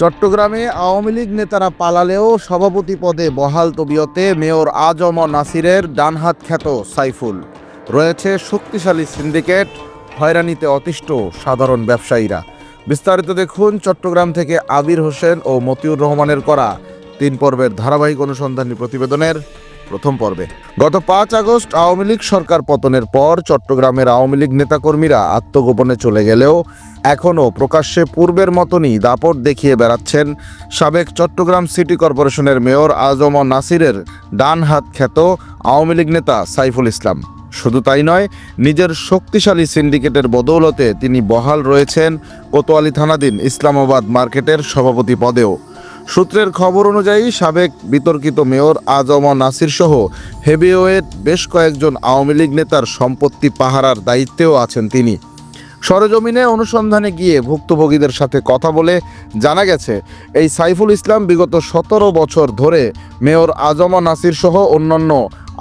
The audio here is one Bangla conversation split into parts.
চট্টগ্রামে আওয়ামী লীগ নেতারা পালালেও সভাপতি পদে বহাল তবিয়তে মেয়র আজম নাসিরের ডানহাত খ্যাত সাইফুল। রয়েছে শক্তিশালী সিন্ডিকেট, হয়রানিতে অতিষ্ঠ সাধারণ ব্যবসায়ীরা। বিস্তারিত দেখুন চট্টগ্রাম থেকে আবির হোসেন ও মতিউর রহমানের করা তিন পর্বের ধারাবাহিক অনুসন্ধানী প্রতিবেদনের প্রথম পর্বে। গত পাঁচ আগস্ট আওয়ামী লীগ সরকার পতনের পর চট্টগ্রামের আওয়ামী লীগ নেতাকর্মীরা আত্মগোপনে চলে গেলেও এখনও প্রকাশ্যে পূর্বের মতনই দাপট দেখিয়ে বেড়াচ্ছেন সাবেক চট্টগ্রাম সিটি কর্পোরেশনের মেয়র আজম নাসিরের ডান হাত খ্যাত আওয়ামী লীগ নেতা সাইফুল ইসলাম। শুধু তাই নয়, নিজের শক্তিশালী সিন্ডিকেটের বদৌলতে তিনি বহাল রয়েছেন কোতোয়ালি থানাধীন ইসলামাবাদ মার্কেটের সভাপতি পদেও। সূত্রের খবর অনুযায়ী, সাবেক বিতর্কিত মেয়র আজম নাসির সহ হেভিওয়েট বেশ কয়েকজন আওয়ামী লীগ নেতার সম্পত্তি পাহারার দায়িত্বেও আছেন তিনি। সরজমিনে অনুসন্ধানে গিয়ে ভুক্তভোগীদের সাথে কথা বলে জানা গেছে, এই সাইফুল ইসলাম বিগত সতেরো বছর ধরে মেয়র আজম নাসির সহ অন্যান্য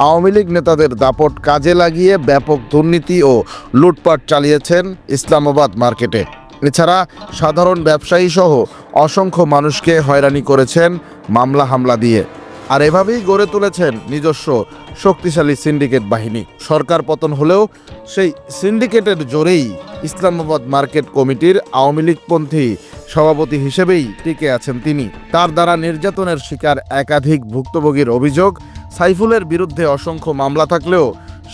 আওয়ামী লীগ নেতাদের দাপট কাজে লাগিয়ে ব্যাপক দুর্নীতি ও লুটপাট চালিয়েছেন ইসলামাবাদ মার্কেটে। এছাড়া সাধারণ ব্যবসায়ী সহ অসংখ্য মানুষকে হয়রানি করেছেন মামলা হামলা দিয়ে। আর এভাবেই গড়ে তুলেছেন নিজস্ব শক্তিশালী সিন্ডিকেট বাহিনী। সরকার পতন হলেও সেই সিন্ডিকেটের জোরেই ইসলামাবাদ মার্কেট কমিটির আওয়ামী লীগপন্থী সভাপতি হিসেবেই টিকে আছেন তিনি। তার দ্বারা নির্যাতনের শিকার একাধিক ভুক্তভোগীর অভিযোগ, সাইফুলের বিরুদ্ধে অসংখ্য মামলা থাকলেও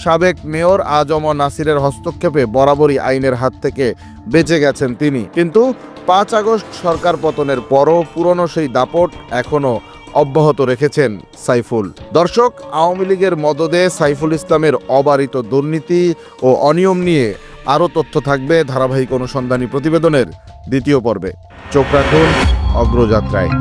সাবেক মেয়র আজম নাসিরের হস্তক্ষেপে বরাবরই আইনের হাত থেকে বেঁচে গেছেন তিনি। কিন্তু পাঁচ আগস্ট সরকার পতনের পরও পুরনো সেই দাপট এখনও অব্যাহত রেখেছেন সাইফুল। দর্শক, আওয়ামী লীগের মদদে সাইফুল ইসলামের অবারিত দুর্নীতি ও অনিয়ম নিয়ে আরও তথ্য থাকবে ধারাবাহিক অনুসন্ধানী প্রতিবেদনের দ্বিতীয় পর্বে। চোখ রাখুন অগ্রযাত্রায়।